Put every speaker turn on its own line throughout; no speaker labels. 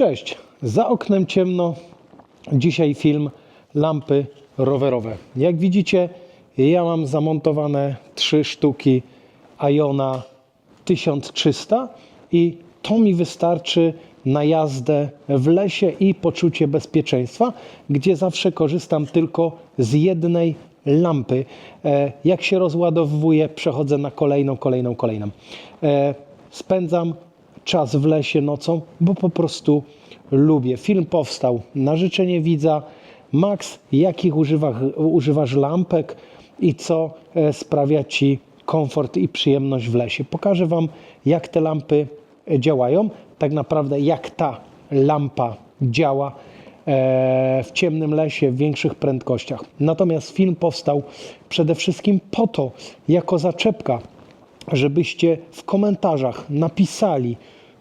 Cześć, za oknem ciemno. Dzisiaj film lampy rowerowe. Jak widzicie, ja mam zamontowane trzy sztuki Iona 1300 i to mi wystarczy na jazdę w lesie i poczucie bezpieczeństwa, gdzie zawsze korzystam tylko z jednej lampy. E, Jak się rozładowuję, przechodzę na kolejną, kolejną, kolejną. E, Spędzam czas w lesie nocą, bo po prostu lubię. Film powstał na życzenie widza. Max, jakich używa, używasz lampek i co e, sprawia Ci komfort i przyjemność w lesie? Pokażę Wam, jak te lampy e, działają, tak naprawdę jak ta lampa działa e, w ciemnym lesie w większych prędkościach. Natomiast film powstał przede wszystkim po to, jako zaczepka żebyście w komentarzach napisali,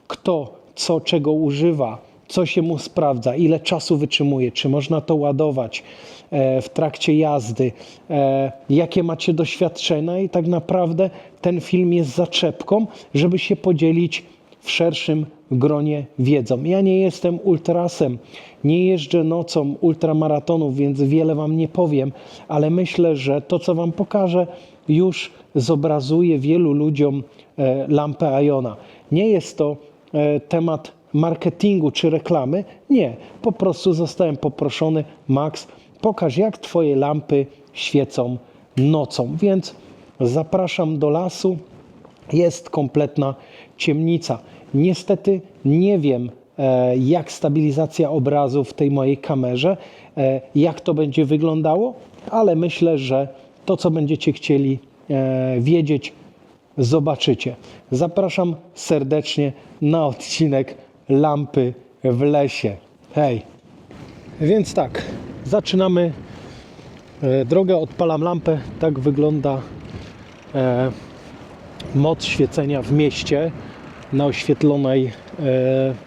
kto co czego używa, co się mu sprawdza, ile czasu wytrzymuje, czy można to ładować e, w trakcie jazdy, e, jakie macie doświadczenia i tak naprawdę ten film jest zaczepką, żeby się podzielić w szerszym gronie wiedzą. Ja nie jestem ultrasem, nie jeżdżę nocą ultramaratonów, więc wiele Wam nie powiem, ale myślę, że to, co Wam pokażę, już zobrazuje wielu ludziom e, lampę Iona. Nie jest to e, temat marketingu czy reklamy, nie. Po prostu zostałem poproszony, Max, pokaż jak Twoje lampy świecą nocą, więc zapraszam do lasu jest kompletna ciemnica. Niestety nie wiem, e, jak stabilizacja obrazu w tej mojej kamerze, jak to będzie wyglądało, ale myślę, że to, co będziecie chcieli e, wiedzieć, zobaczycie. Zapraszam serdecznie na odcinek Lampy w lesie. Hej! Więc tak, zaczynamy e, drogę, odpalam lampę. Tak wygląda e, moc świecenia w mieście na oświetlonej,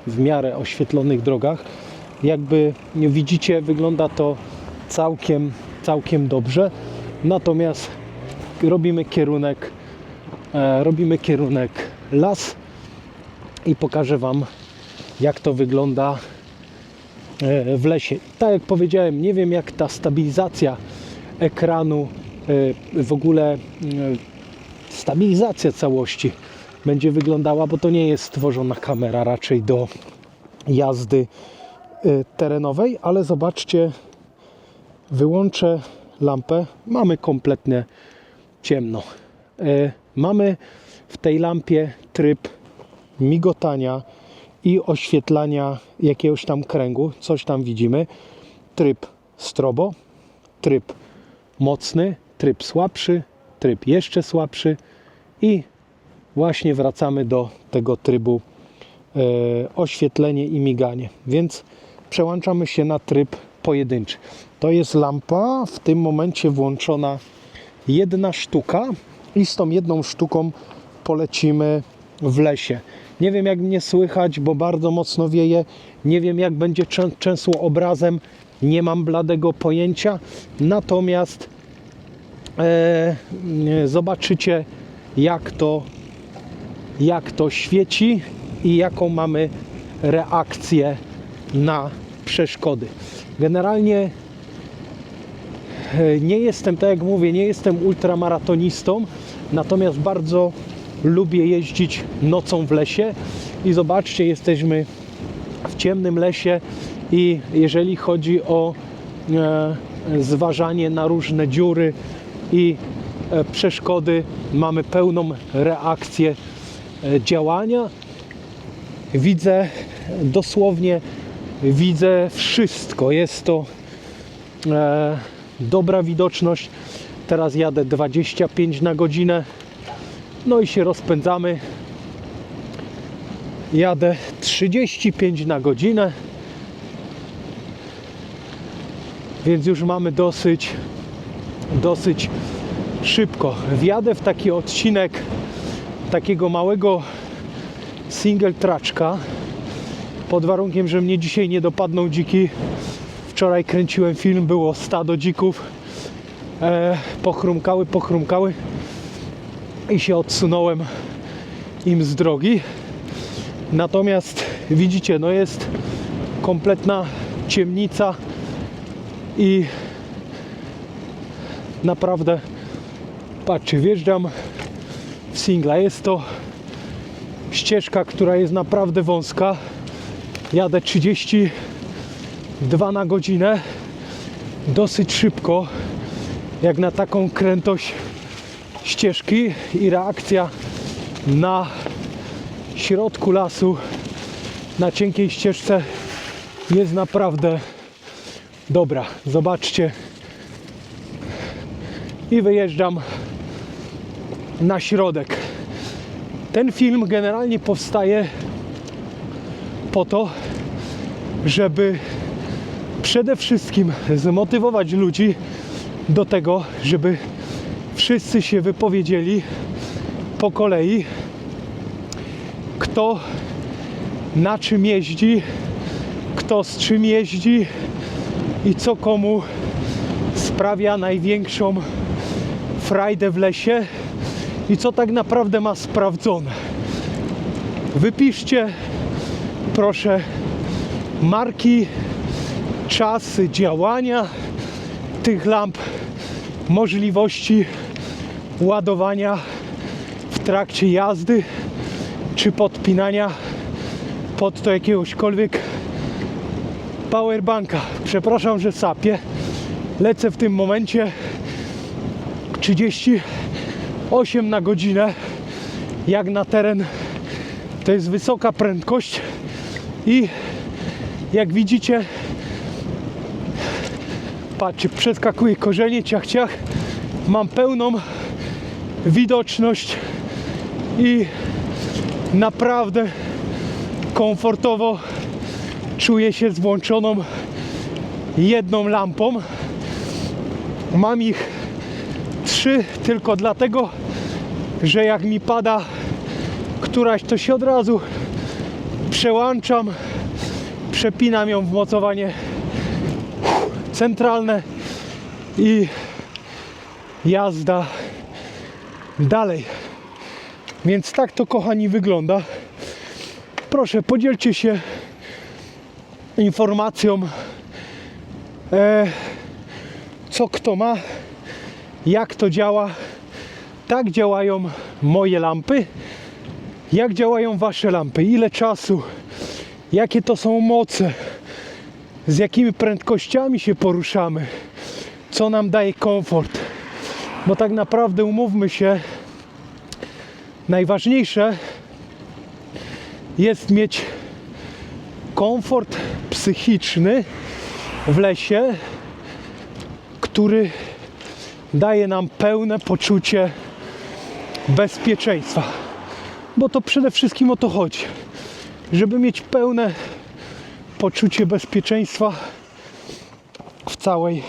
w miarę oświetlonych drogach. Jakby widzicie, wygląda to całkiem, całkiem dobrze. Natomiast robimy kierunek, e, robimy kierunek las i pokażę Wam, jak to wygląda e, w lesie. Tak jak powiedziałem, nie wiem jak ta stabilizacja ekranu, e, w ogóle stabilizacja całości będzie wyglądała, bo to nie jest stworzona kamera raczej do jazdy terenowej, ale zobaczcie, wyłączę lampę, mamy kompletnie ciemno. Y, Mamy w tej lampie tryb migotania i oświetlania jakiegoś tam kręgu, coś tam widzimy. Tryb strobo, tryb mocny, tryb słabszy, tryb jeszcze słabszy i właśnie wracamy do tego trybu e, oświetlenie i miganie. Więc przełączamy się na tryb pojedynczy. To jest lampa w tym momencie włączona jedna sztuka i z tą jedną sztuką polecimy w lesie. Nie wiem jak mnie słychać, bo bardzo mocno wieje. Nie wiem jak będzie trzę- trzęsło obrazem. Nie mam bladego pojęcia. Natomiast e, zobaczycie jak to, jak to świeci i jaką mamy reakcję na przeszkody. Generalnie e, nie jestem, tak jak mówię, nie jestem ultramaratonistą, natomiast bardzo lubię jeździć nocą w lesie i zobaczcie, jesteśmy w ciemnym lesie i jeżeli chodzi o e, zważanie na różne dziury i e, przeszkody, mamy pełną reakcję e, działania. Widzę dosłownie, widzę wszystko. Jest to e, dobra widoczność. Teraz jadę 25 na godzinę. No i się rozpędzamy. Jadę 35 na godzinę. Więc już mamy dosyć, dosyć szybko. Wjadę w taki odcinek takiego małego single traczka pod warunkiem, że mnie dzisiaj nie dopadną dziki. Wczoraj kręciłem film, było stado dzików. E, pochrumkały, pochrumkały i się odsunąłem im z drogi. Natomiast widzicie, no jest kompletna ciemnica i naprawdę patrzcie, wjeżdżam w singla. Jest to ścieżka, która jest naprawdę wąska. Jadę 32 na godzinę. Dosyć szybko, jak na taką krętość ścieżki i reakcja na środku lasu, na cienkiej ścieżce jest naprawdę dobra. Zobaczcie. I wyjeżdżam na środek. Ten film generalnie powstaje po to, żeby przede wszystkim zmotywować ludzi do tego, żeby wszyscy się wypowiedzieli po kolei, kto na czym jeździ, kto z czym jeździ i co komu sprawia największą frajdę w lesie i co tak naprawdę ma sprawdzone. Wypiszcie proszę marki, czasy działania tych lamp, możliwości ładowania w trakcie jazdy czy podpinania pod to jakiegośkolwiek powerbanka. Przepraszam, że sapię. Lecę w tym momencie 38 na godzinę. Jak na teren to jest wysoka prędkość i jak widzicie patrzcie, przeskakuję korzenie, ciach, ciach. Mam pełną widoczność i naprawdę komfortowo czuję się z włączoną jedną lampą. Mam ich trzy tylko dlatego że jak mi pada któraś to się od razu przełączam przepinam ją w mocowanie centralne i jazda dalej. Więc tak to kochani wygląda. Proszę podzielcie się informacją e, co kto ma, jak to działa. Tak działają moje lampy. Jak działają wasze lampy? Ile czasu? Jakie to są moce? z jakimi prędkościami się poruszamy, co nam daje komfort. Bo tak naprawdę umówmy się, najważniejsze jest mieć komfort psychiczny w lesie, który daje nam pełne poczucie bezpieczeństwa. Bo to przede wszystkim o to chodzi, żeby mieć pełne poczucie bezpieczeństwa w całej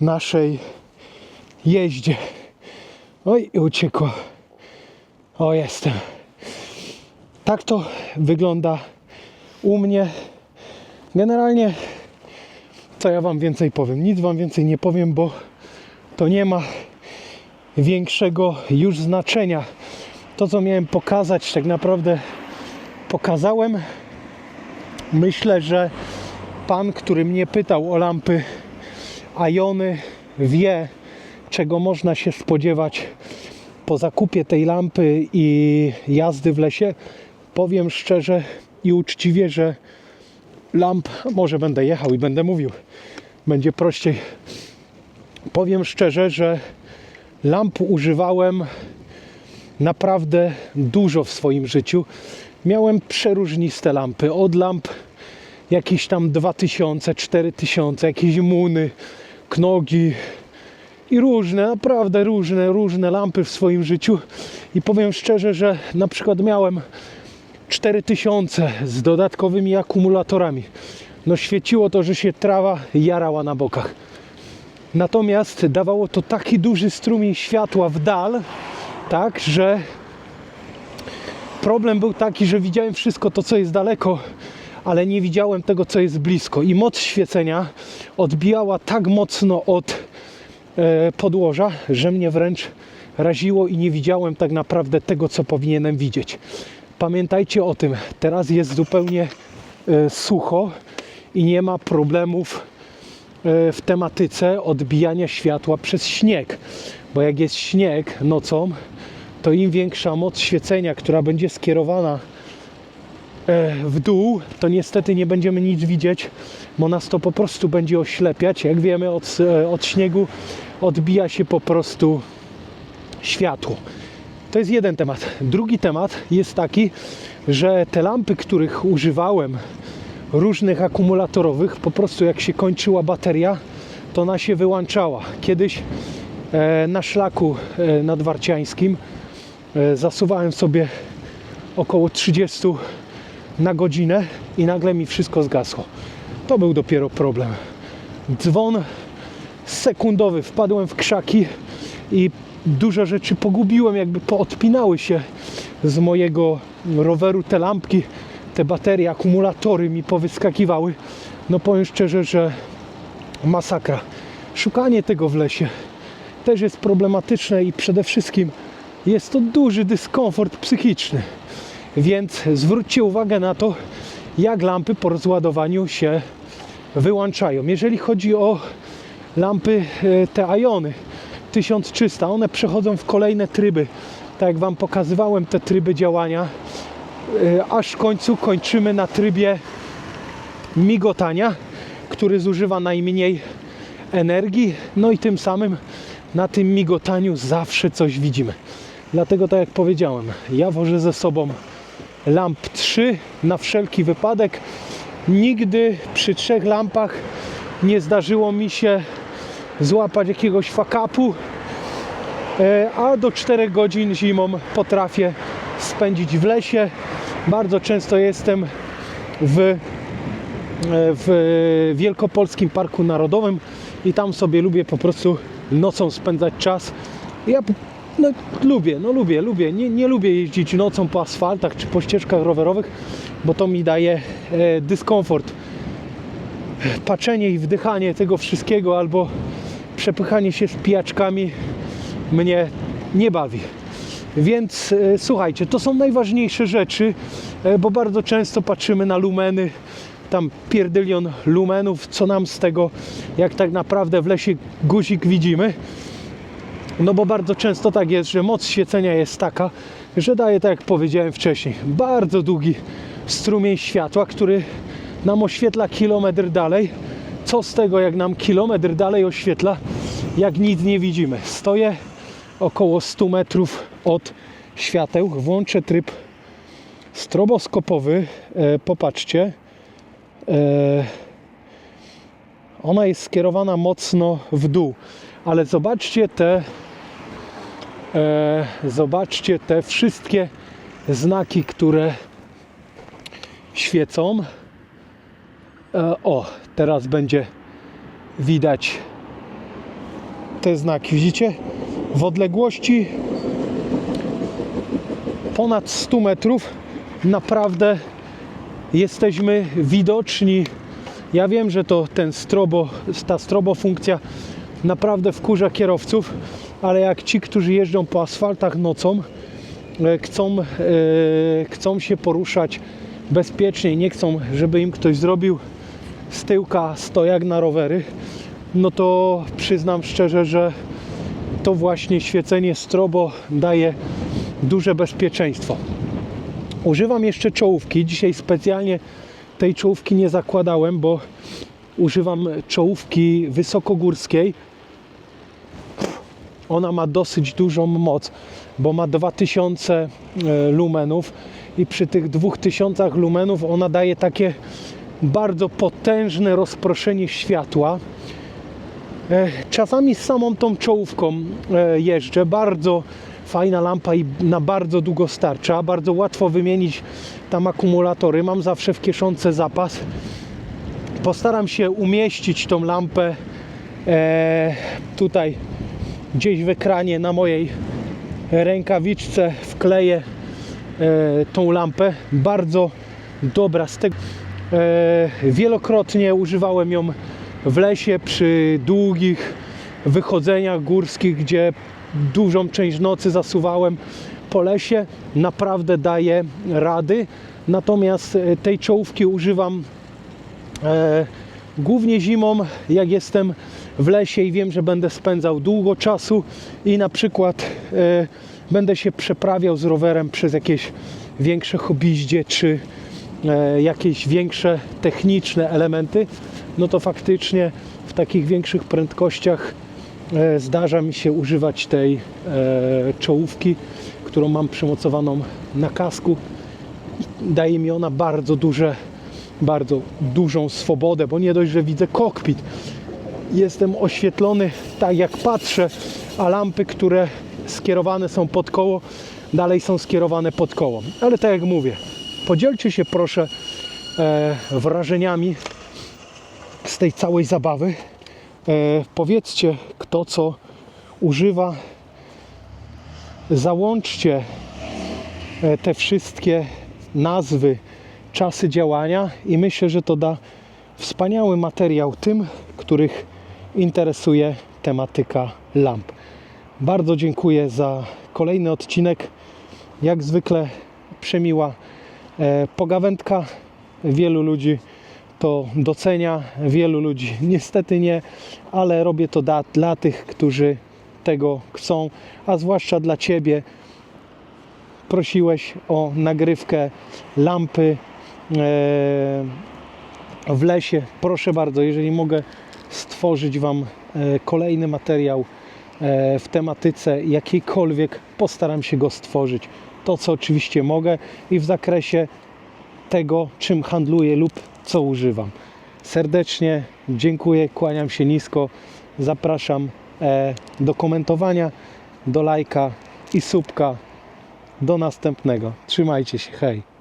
naszej jeździe. Oj, uciekła. O, jestem. Tak to wygląda u mnie. Generalnie, co ja Wam więcej powiem? Nic Wam więcej nie powiem, bo to nie ma większego już znaczenia. To, co miałem pokazać, tak naprawdę pokazałem. Myślę, że pan, który mnie pytał o lampy Iony, wie, czego można się spodziewać po zakupie tej lampy i jazdy w lesie. Powiem szczerze i uczciwie, że lamp, może będę jechał i będę mówił, będzie prościej. Powiem szczerze, że lamp używałem naprawdę dużo w swoim życiu. Miałem przeróżniste lampy, od lamp jakieś tam 2000, 4000, jakieś muny, knogi i różne, naprawdę różne, różne lampy w swoim życiu. I powiem szczerze, że na przykład miałem 4000 z dodatkowymi akumulatorami. No świeciło to, że się trawa jarała na bokach. Natomiast dawało to taki duży strumień światła w dal, tak, że problem był taki, że widziałem wszystko to, co jest daleko, ale nie widziałem tego, co jest blisko. I moc świecenia odbijała tak mocno od e, podłoża, że mnie wręcz raziło i nie widziałem tak naprawdę tego, co powinienem widzieć. Pamiętajcie o tym, teraz jest zupełnie e, sucho, i nie ma problemów e, w tematyce odbijania światła przez śnieg. Bo jak jest śnieg nocą, to im większa moc świecenia, która będzie skierowana e, w dół, to niestety nie będziemy nic widzieć, bo nas to po prostu będzie oślepiać. Jak wiemy, od, e, od śniegu odbija się po prostu światło. To jest jeden temat. Drugi temat jest taki, że te lampy, których używałem, różnych akumulatorowych, po prostu jak się kończyła bateria, to ona się wyłączała. Kiedyś e, na szlaku nadwarciańskim zasuwałem sobie około 30 na godzinę i nagle mi wszystko zgasło. To był dopiero problem. Dzwon sekundowy, wpadłem w krzaki i dużo rzeczy pogubiłem, jakby poodpinały się z mojego roweru te lampki, te baterie, akumulatory mi powyskakiwały. No powiem szczerze, że masakra. Szukanie tego w lesie też jest problematyczne i przede wszystkim jest to duży dyskomfort psychiczny. Więc zwróćcie uwagę na to, jak lampy po rozładowaniu się wyłączają. Jeżeli chodzi o lampy e, te Iony 1300, one przechodzą w kolejne tryby. Tak jak Wam pokazywałem te tryby działania, e, aż w końcu kończymy na trybie migotania, który zużywa najmniej energii, no i tym samym na tym migotaniu zawsze coś widzimy. Dlatego, tak jak powiedziałem, ja wożę ze sobą lamp 3 na wszelki wypadek. Nigdy przy trzech lampach nie zdarzyło mi się złapać jakiegoś fakapu, e, a do 4 godzin zimą potrafię spędzić w lesie. Bardzo często jestem w, e, w Wielkopolskim Parku Narodowym i tam sobie lubię po prostu nocą spędzać czas. Ja no, lubię, no lubię, lubię. Nie, nie lubię jeździć nocą po asfaltach czy po ścieżkach rowerowych, bo to mi daje e, dyskomfort. Patrzenie i wdychanie tego wszystkiego albo przepychanie się z pijaczkami mnie nie bawi. Więc e, słuchajcie, to są najważniejsze rzeczy, e, bo bardzo często patrzymy na lumeny, tam pierdylion lumenów, co nam z tego, jak tak naprawdę w lesie guzik widzimy. No bo bardzo często tak jest, że moc świecenia jest taka, że daje, tak jak powiedziałem wcześniej, bardzo długi strumień światła, który nam oświetla kilometr dalej. Co z tego, jak nam kilometr dalej oświetla, jak nic nie widzimy. Stoję około 100 metrów od świateł, włączę tryb stroboskopowy. E, popatrzcie. E, ona jest skierowana mocno w dół, ale zobaczcie te zobaczcie te wszystkie znaki, które świecą. E, o, teraz będzie widać te znaki. Widzicie? W odległości ponad 100 metrów naprawdę jesteśmy widoczni. Ja wiem, że to ten strobo, ta strobo funkcja naprawdę wkurza kierowców, ale jak ci, którzy jeżdżą po asfaltach nocą, e, chcą, e, chcą się poruszać bezpiecznie, nie chcą, żeby im ktoś zrobił z tyłka stojak na rowery, no to przyznam szczerze, że to właśnie świecenie strobo daje duże bezpieczeństwo. Używam jeszcze czołówki. Dzisiaj specjalnie tej czołówki nie zakładałem, bo używam czołówki wysokogórskiej. Ona ma dosyć dużą moc, bo ma 2000 e, lumenów i przy tych 2000 lumenów ona daje takie bardzo potężne rozproszenie światła. E, Czasami z samą tą czołówką e, jeżdżę. Bardzo fajna lampa i na bardzo długo starcza. Bardzo łatwo wymienić tam akumulatory. Mam zawsze w kieszonce zapas. Postaram się umieścić tą lampę tutaj gdzieś w ekranie na mojej rękawiczce. Wkleję e, tą lampę. Bardzo dobra. Z tego, e, wielokrotnie używałem ją w lesie przy długich wychodzeniach górskich, gdzie dużą część nocy zasuwałem po lesie. Naprawdę daje rady. Natomiast e, tej czołówki używam głównie zimą, jak jestem w lesie i wiem, że będę spędzał długo czasu i na przykład e, będę się przeprawiał z rowerem przez jakieś większe hobbyździe czy e, jakieś większe techniczne elementy, no to faktycznie w takich większych prędkościach e, zdarza mi się używać tej e, czołówki, którą mam przymocowaną na kasku. Daje mi ona bardzo duże, bardzo dużą swobodę, bo nie dość, że widzę kokpit, jestem oświetlony tak jak patrzę, a lampy, które skierowane są pod koło, dalej są skierowane pod koło. Ale tak jak mówię, podzielcie się proszę e, wrażeniami z tej całej zabawy. E, powiedzcie, kto co używa. Załączcie e, te wszystkie nazwy, czasy działania i myślę, że to da wspaniały materiał tym, których interesuje tematyka lamp. Bardzo dziękuję za kolejny odcinek. Jak zwykle przemiła e, pogawędka. Wielu ludzi to docenia, wielu ludzi niestety nie, ale robię to da, dla tych, którzy tego chcą, a zwłaszcza dla Ciebie. Prosiłeś o nagrywkę lampy e, w lesie. Proszę bardzo, jeżeli mogę stworzyć Wam e, kolejny materiał e, w tematyce jakiejkolwiek, postaram się go stworzyć. To, co oczywiście mogę i w zakresie tego, czym handluję lub co używam. Serdecznie dziękuję, kłaniam się nisko. Zapraszam e, do komentowania, do lajka i subka. Do następnego. Trzymajcie się, hej.